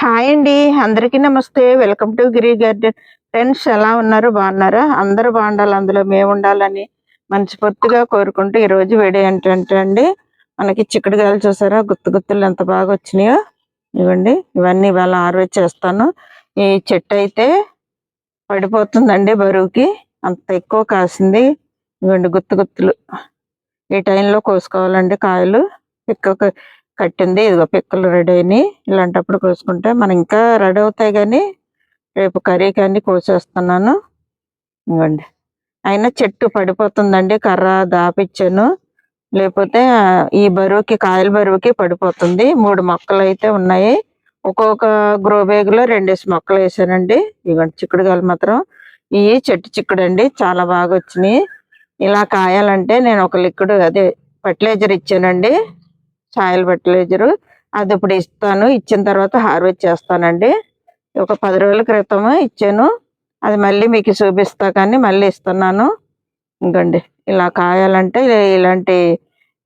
Hi అండి. అందరికీ నమస్తే. Welcome to Giri garden friends ఎలా ఉన్నారు? బాగున్నారా? అందరూ బాగుండాలి. అందులో మేము ఉండాలని మనస్ఫూర్తిగా కోరుకుంటూ ఈ రోజు ఏంటంటే అండి మనకి చిక్కుడుగాయలు చూసారా? గుత్తు గుత్తులు ఎంత బాగా వచ్చినాయో. ఇవ్వండి. ఇవన్నీ ఇవాళ ఆర్వేజ్ చేస్తాను. ఈ చెట్టు అయితే పడిపోతుందండి బరువుకి. అంత ఎక్కువ కాసింది. ఇవ్వండి గుత్తు గుత్తులు. ఈ టైంలో కోసుకోవాలండి కాయలు. ఎక్కువ కట్టింది. ఇదిగో పిక్కలు రెడీ అయినాయి. ఇలాంటప్పుడు కోసుకుంటే మనం ఇంకా రెడీ అవుతాయి కానీ రేపు కర్రీ కానీ కోసేస్తున్నాను. ఇవ్వండి అయినా చెట్టు పడిపోతుందండి. కర్ర దాపిచ్చాను. లేకపోతే ఈ బరువుకి కాయల బరువుకి పడిపోతుంది. మూడు మొక్కలు అయితే ఉన్నాయి. ఒక్కొక్క గ్రో బ్యాగ్లో రెండేసి మొక్కలు వేసానండి. ఇవ్వండి చిక్కుడుగాయలు మాత్రం. ఈ చెట్టు చిక్కుడు అండి చాలా బాగా వచ్చినాయి. ఇలా కాయాలంటే నేను ఒక లిక్విడ్ అదే ఫర్టిలైజర్ ఇచ్చానండి. Soil fertiliser. అది ఇప్పుడు ఇస్తాను. ఇచ్చిన తర్వాత హార్వెస్ట్ చేస్తానండి. ఒక పది రోజుల క్రితం ఇచ్చాను. అది మళ్ళీ మీకు చూపిస్తా కానీ మళ్ళీ ఇస్తున్నాను. ఇంకండి ఇలా కాయాలంటే ఇలాంటి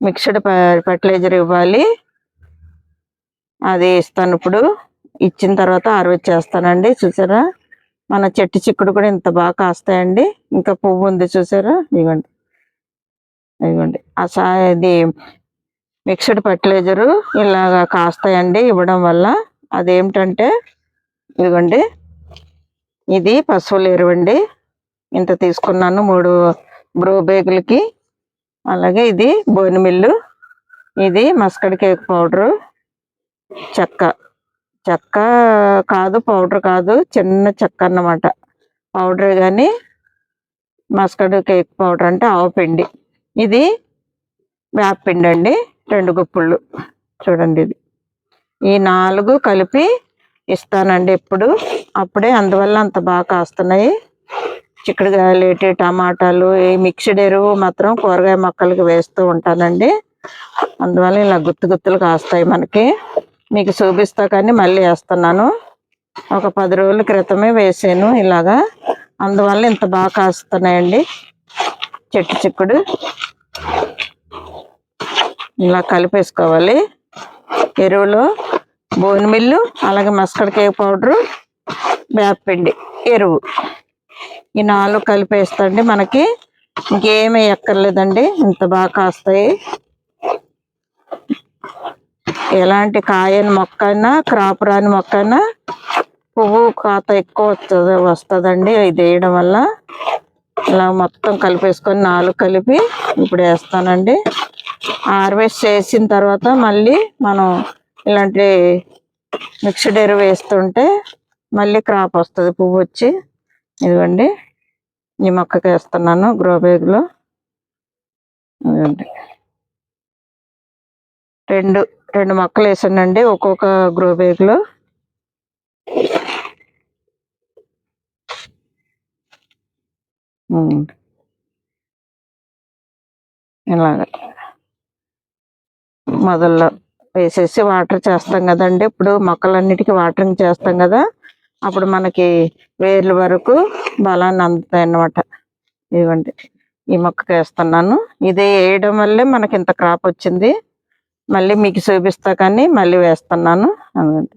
మిక్స్డ్ ఫర్టిలైజర్ ఇవ్వాలి. అది ఇస్తాను ఇప్పుడు. ఇచ్చిన తర్వాత హార్వెస్ట్ చేస్తానండి. చూసారా? మన చెట్టు చిక్కుడు కూడా ఇంత బాగా కాస్తాయండి. ఇంకా పువ్వు ఉంది చూసారా? ఇవ్వండి ఇవ్వండి ఆ ఇది మిక్స్డ్ ఫర్టిలైజరు ఇలాగా కాస్తాయండి ఇవ్వడం వల్ల. అదేమిటంటే ఇదిగోండి ఇది పశువులు ఎరువండి ఇంత తీసుకున్నాను మూడు బ్రో బేగులకి. అలాగే ఇది బోన్ మిల్లు ఇది మస్కడ్ కేక్ పౌడరు. చెక్క చెక్క కాదు పౌడర్ కాదు చిన్న చెక్క అన్నమాట. పౌడర్ కానీ మస్కడ్ కేక్ పౌడర్ అంటే ఆవు పిండి. ఇది వేపపిండి అండి రెండు గుప్పుళ్ళు చూడండి ఇది. ఈ నాలుగు కలిపి ఇస్తానండి ఎప్పుడు. అప్పుడే అందువల్ల అంత బాగా కాస్తున్నాయి. చిక్కుడుకాయలు టమాటాలు ఈ మిక్స్డ్ ఎరువు మాత్రం కూరగాయ మొక్కలకి వేస్తూ ఉంటానండి. అందువల్ల ఇలా గుత్తు గుత్తులు కాస్తాయి మనకి. మీకు చూపిస్తా కానీ మళ్ళీ వేస్తున్నాను. ఒక పది రోజుల క్రితమే వేసాను ఇలాగా. అందువల్ల ఇంత బాగా కాస్తున్నాయండి. చెట్టు చిక్కుడు. ఇలా కలిపేసుకోవాలి. ఎరువులు బోన్ మిల్లు అలాగే మస్కడ్ కేక్ పౌడరు వేపపిండి ఎరువు. ఈ నాలుగు కలిపేస్తండి మనకి. ఇంకేమీ ఎక్కర్లేదండి. ఇంత బాగా కాస్తాయి. ఎలాంటి కాయని మొక్క అయినా క్రాప్ రాని మొక్క అయినా పువ్వు కాత ఎక్కువ వస్తుంది వస్తుందండి. ఇది వేయడం వల్ల. ఇలా మొత్తం కలిపేసుకొని నాలుగు కలిపి ఇప్పుడు వేస్తానండి. హార్వెస్ట్ చేసిన తర్వాత మళ్ళీ మనం ఇలాంటి మిక్స్డ్ ఎరువు వేస్తుంటే మళ్ళీ క్రాప్ వస్తుంది పువ్వు వచ్చి. ఇదిగోండి ఈ మొక్కకి వేస్తున్నాను గ్రో బ్యాగ్లో ఇదిగోండి. రెండు రెండు మొక్కలు వేసానండి ఒక్కొక్క గ్రో బ్యాగ్లో ఇలాగా ఇలాగ. మొదల్లో వేసేసి వాటర్ చేస్తాం కదండి. ఇప్పుడు మొక్కలన్నిటికీ వాటరింగ్ చేస్తాం కదా. అప్పుడు మనకి వేర్ల వరకు బలాన్ని అందుతాయి అన్నమాట ఇవ్వండి ఈ మొక్కకి వేస్తున్నాను. ఇది వేయడం వల్లే మనకి ఇంత క్రాప్ వచ్చింది. మళ్ళీ మీకు చూపిస్తా కానీ మళ్ళీ వేస్తున్నాను. అదిగోండి.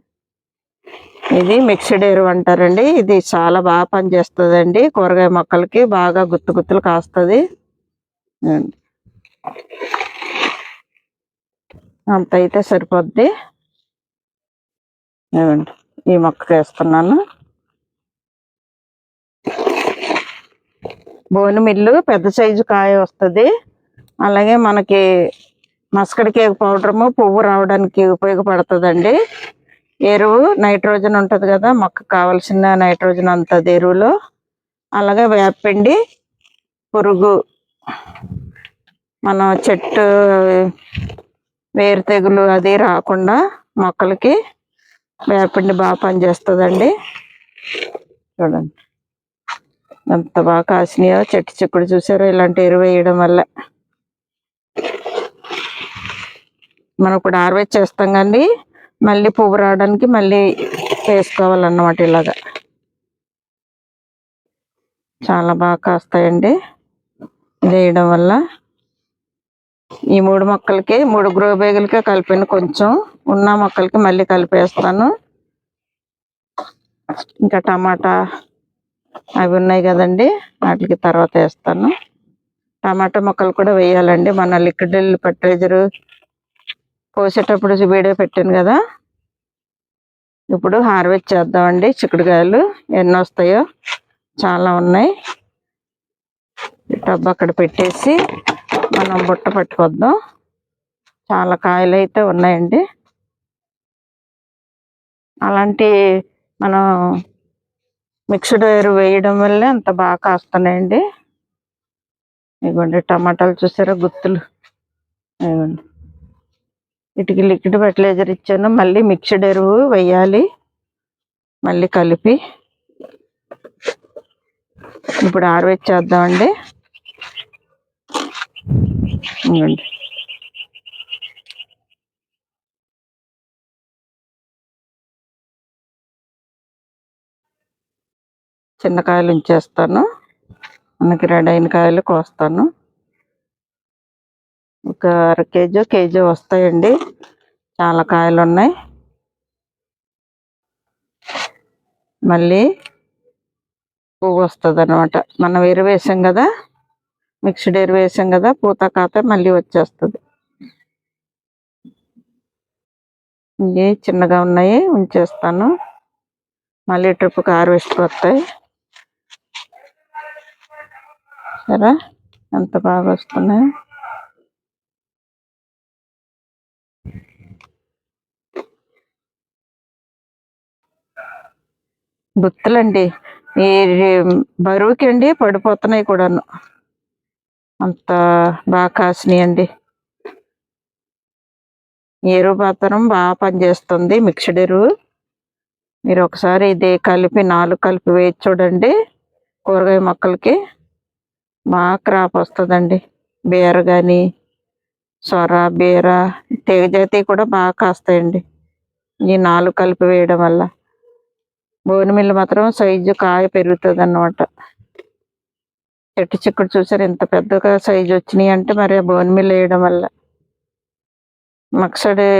ఇది మిక్స్డ్ ఎరువు అంటారండి. ఇది చాలా బాగా పనిచేస్తుందండి. కూరగాయ మొక్కలకి బాగా గుత్తు గుత్తులు కాస్తుంది అంత అయితే సరిపోద్ది ఈ మొక్క వేస్తున్నాను. బోను మిల్లు పెద్ద సైజు కాయ వస్తుంది. అలాగే మనకి మస్కడ్ కేక్ పౌడర్ పువ్వు రావడానికి ఉపయోగపడుతుందండి. ఎరువు నైట్రోజన్ ఉంటుంది కదా మొక్కకు కావాల్సిన నైట్రోజన్ అంతది ఎరువులో. అలాగే వేపండి పురుగు మన చెట్టు వేరు తెగులు అది రాకుండా మొక్కలకి వేపపిండి బాగా పనిచేస్తుందండి. చూడండి. ఎంత బాగా కాసినాయో చెట్టు చిక్కుడు చూసారో ఇలాంటి ఎరువు వేయడం వల్ల. మనం ఇప్పుడు హార్వెస్ట్ చేస్తాం కానీ మళ్ళీ పువ్వు రావడానికి మళ్ళీ వేసుకోవాలన్నమాట ఇలాగా. చాలా బాగా కాస్తాయండి. ఇది వేయడం వల్ల ఈ మూడు మొక్కలకి మూడు గ్రో బ్యాగులకే కలిపిన కొంచెం ఉన్న మొక్కలకి మళ్ళీ కలిపేస్తాను. ఇంకా టమాటా అవి ఉన్నాయి కదండి వాటికి తర్వాత వేస్తాను. టమాటా మొక్కలు కూడా వేయాలండి. మన లిక్విడ్ ఫర్టిలైజర్ పోసేటప్పుడు వీడియో పెట్టాను కదా. ఇప్పుడు హార్వెస్ట్ చేద్దామండి. చిక్కుడుకాయలు ఎన్ని వస్తాయో చాలా ఉన్నాయి. టబ్బు అక్కడ పెట్టేసి మనం బుట్ట పట్టుకొద్దాం. చాలా కాయలు అయితే ఉన్నాయండి. అలాంటి మనం మిక్స్డ్ ఎరువు వేయడం వల్లే అంత బాగా కాస్తున్నాయండి. ఇదిగోండి టమాటాలు చూసారా గుత్తులు. ఇదిగోండి వీటికి లిక్విడ్ ఫర్టిలైజర్ ఇచ్చాను. మళ్ళీ మిక్స్డ్ ఎరువు వేయాలి. మళ్ళీ కలిపి. ఇప్పుడు ఆరవేచ్చేద్దామండి ఉండండి చిన్న కాయలు ఉంచేస్తాను. మనకి రెడీ అయిన కాయలు కోస్తాను. ఒక అర కేజీ కేజీ వస్తాయండి. చాలా కాయలు ఉన్నాయి. మళ్ళీ పువ్వు వస్తుంది అనమాట మనం ఎరువేసాం కదా? మిక్స్డ్ ఎరువు వేసాం కదా పూత కాత మళ్ళీ వచ్చేస్తుంది. ఇవి చిన్నగా ఉన్నాయి ఉంచేస్తాను. మళ్ళీ ట్రిప్కి హార్వెస్ట్కి వస్తాయి. సరే ఎంత బాగా వస్తున్నాయి. గుత్తులండి ఈ బరువుకి అండి పడిపోతున్నాయి కూడాను. అంత బాగా కాసినాయండి. ఎరువు మాత్రం బాగా పనిచేస్తుంది మిక్స్డ్ ఎరువు మీరు ఒకసారి ఇది కలిపి నాలుగు కలిపి వేసి చూడండి కూరగాయ మొక్కలకి. బాగా క్రాప్ వస్తుందండి. బీర కానీ సొర బీర తీగజాతి కూడా బాగా కాస్తాయండి. ఈ నాలుగు కలిపి వేయడం వల్ల. బోనిమిల్లి మాత్రం సైజు కాయ పెరుగుతుంది అన్నమాట చెట్టు చిక్కుడు చూసారు. ఎంత పెద్దగా సైజు వచ్చినాయి అంటే మరి బోనిమిల్లి వేయడం వల్ల. మక్సడి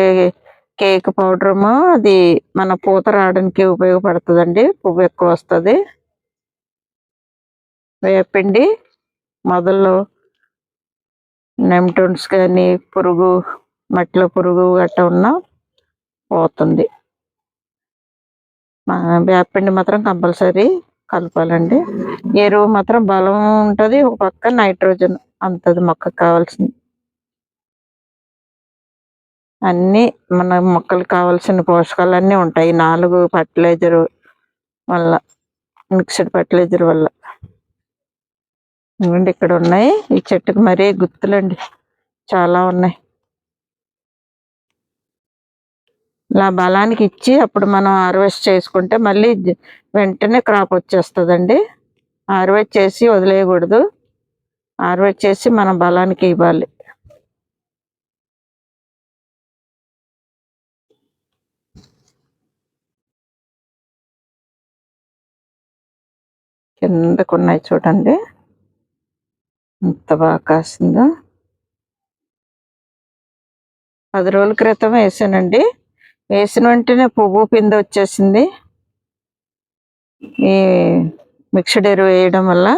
కేక్ పౌడరము అది మన పూత రావడానికి ఉపయోగపడుతుందండి. పువ్వు ఎక్కువ వస్తుంది. వేపండి మొదల్లో నెమ్టోన్స్ కానీ పురుగు మట్టిలో పురుగు గట్ట ఉన్నా పోతుంది. వేపండి మాత్రం కంపల్సరీ కలపాలండి. ఎరువు మాత్రం బలం ఉంటుంది. ఒక పక్క నైట్రోజన్ అంతది మొక్కకు కావాల్సింది. అన్నీ మన మొక్కలకు కావాల్సిన పోషకాలన్నీ ఉంటాయి. నాలుగు ఫర్టిలైజర్ వల్ల మిక్స్డ్ ఫర్టిలైజర్ వల్ల. ఇవ్వండి ఇక్కడ ఉన్నాయి ఈ చెట్టుకు మరీ గుర్తులండి చాలా ఉన్నాయి. ఇలా బలానికి ఇచ్చి అప్పుడు మనం హార్వెస్ట్ చేసుకుంటే మళ్ళీ వెంటనే క్రాప్ వచ్చేస్తుందండి. హార్వెస్ట్ చేసి వదిలేయకూడదు. హార్వెస్ట్ చేసి మనం బలానికి ఇవ్వాలి. కిందకు ఉన్నాయి చూడండి. ఎంత బాగా కాసిందో? పది రోజుల క్రితం వేసానండి. వేసిన వెంటనే పువ్వు పిండి వచ్చేసింది. ఈ మిక్స్డ్ ఎరువు వేయడం వల్ల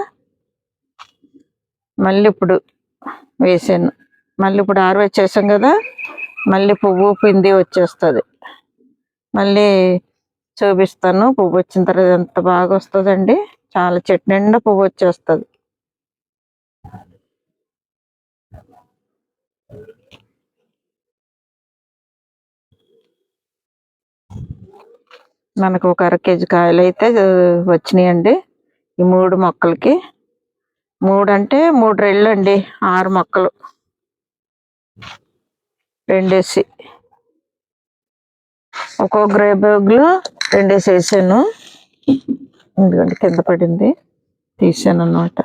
మళ్ళీ ఇప్పుడు వేసాను. మళ్ళీ ఇప్పుడు ఆరువేసి కదా మళ్ళీ పువ్వు పిండి వచ్చేస్తుంది. మళ్ళీ చూపిస్తాను పువ్వు వచ్చిన తర్వాత ఎంత బాగా వస్తుందండి. చాలా చెట్టు నిండా పువ్వు వచ్చేస్తుంది. మనకు ఒక అర కేజీ కాయలు అయితే వచ్చినాయండి. ఈ మూడు మొక్కలకి. మూడు అంటే మూడు రెళ్ళు అండి ఆరు మొక్కలు. రెండేసి. ఒక్కో గ్రే బ్యాగ్లో రెండేసి వేసాను ఎందుకంటే కింద పడింది. తీసాను అనమాట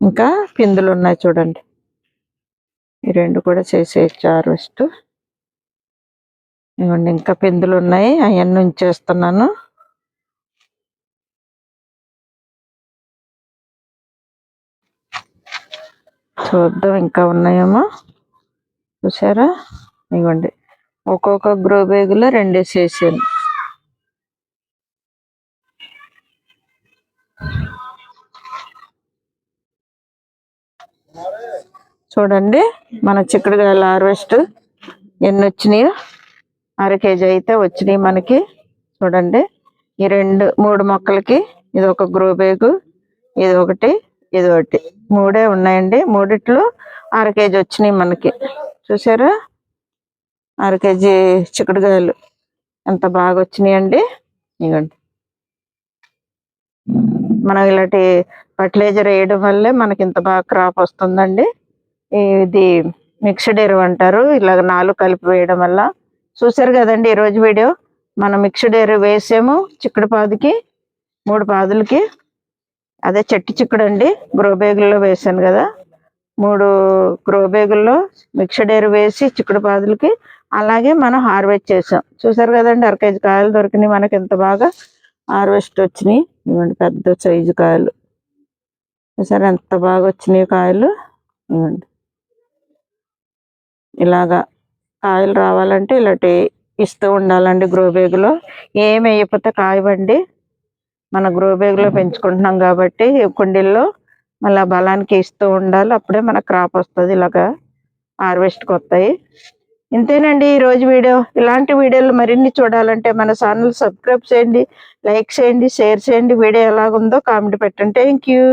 ఇంకా పిందులు ఉన్నాయి చూడండి. ఈ రెండు కూడా చేసేయచ్చు హార్వెస్ట్. ఇవ్వండి ఇంకా పెందులు ఉన్నాయి అవన్నీ ఉంచేస్తున్నాను. చూద్దాం ఇంకా ఉన్నాయేమో. చూసారా? ఇవ్వండి ఒక్కొక్క గ్రో బ్యాగులో రెండేసి వేసాను చూడండి మన చిక్కుడుగాయల హార్వెస్ట్ ఎన్ని వచ్చినాయో. అర కేజీ అయితే వచ్చినాయి మనకి. చూడండి. ఈ రెండు మూడు మొక్కలకి ఇది ఒక గ్రో బ్యాగు ఇది ఒకటి ఇది ఒకటి. మూడే ఉన్నాయండి. మూడిట్లో అర కేజీ వచ్చినాయి మనకి. చూసారా? అర కేజీ చిక్కుడుకాయలు. ఎంత బాగా వచ్చినాయండి. ఇవ్వండి మనం ఇలాంటి ఫర్టిలైజర్ వేయడం వల్లే మనకి ఇంత బాగా క్రాప్ వస్తుందండి. ఇది మిక్స్డ్ ఎరువు అంటారు. ఇలాగ నాలుగు కలిపి వేయడం వల్ల చూసారు కదండి ఈరోజు వీడియో. మనం మిక్స్డ్ ఎరువు వేసాము చిక్కుడు పాదుకి మూడు పాదులకి. అదే చెట్టు చిక్కుడు అండి గ్రో బ్యాగుల్లో వేసాను కదా. మూడు గ్రో బ్యాగుల్లో మిక్స్డ్ ఎరువు వేసి చిక్కుడు పాదులకి అలాగే మనం హార్వెస్ట్ చేసాం. చూసారు కదండి అర కేజీ కాయలు దొరికినాయి మనకి ఎంత బాగా. హార్వెస్ట్ వచ్చినాయి. ఇవ్వండి పెద్ద సైజు కాయలు. చూసారు ఎంత బాగా వచ్చినాయి కాయలు. ఇవ్వండి. ఇలాగా కాయలు రావాలంటే ఇలాంటి ఇస్తూ ఉండాలండి గ్రో బ్యాగులో. ఏమి వేయకపోతే కాయవండి. మన గ్రో బ్యాగులో పెంచుకుంటున్నాం కాబట్టి కుండీల్లో మళ్ళీ బలానికి ఇస్తూ ఉండాలి. అప్పుడే మన క్రాప్ వస్తుంది ఇలాగా హార్వెస్ట్కి వస్తాయి. ఇంతేనండి ఈ రోజు వీడియో. ఇలాంటి వీడియోలు మరిన్ని చూడాలంటే మన ఛానల్ సబ్స్క్రైబ్ చేయండి లైక్ చేయండి షేర్ చేయండి. వీడియో ఎలాగుందో కామెంట్ పెట్టండి. Thank you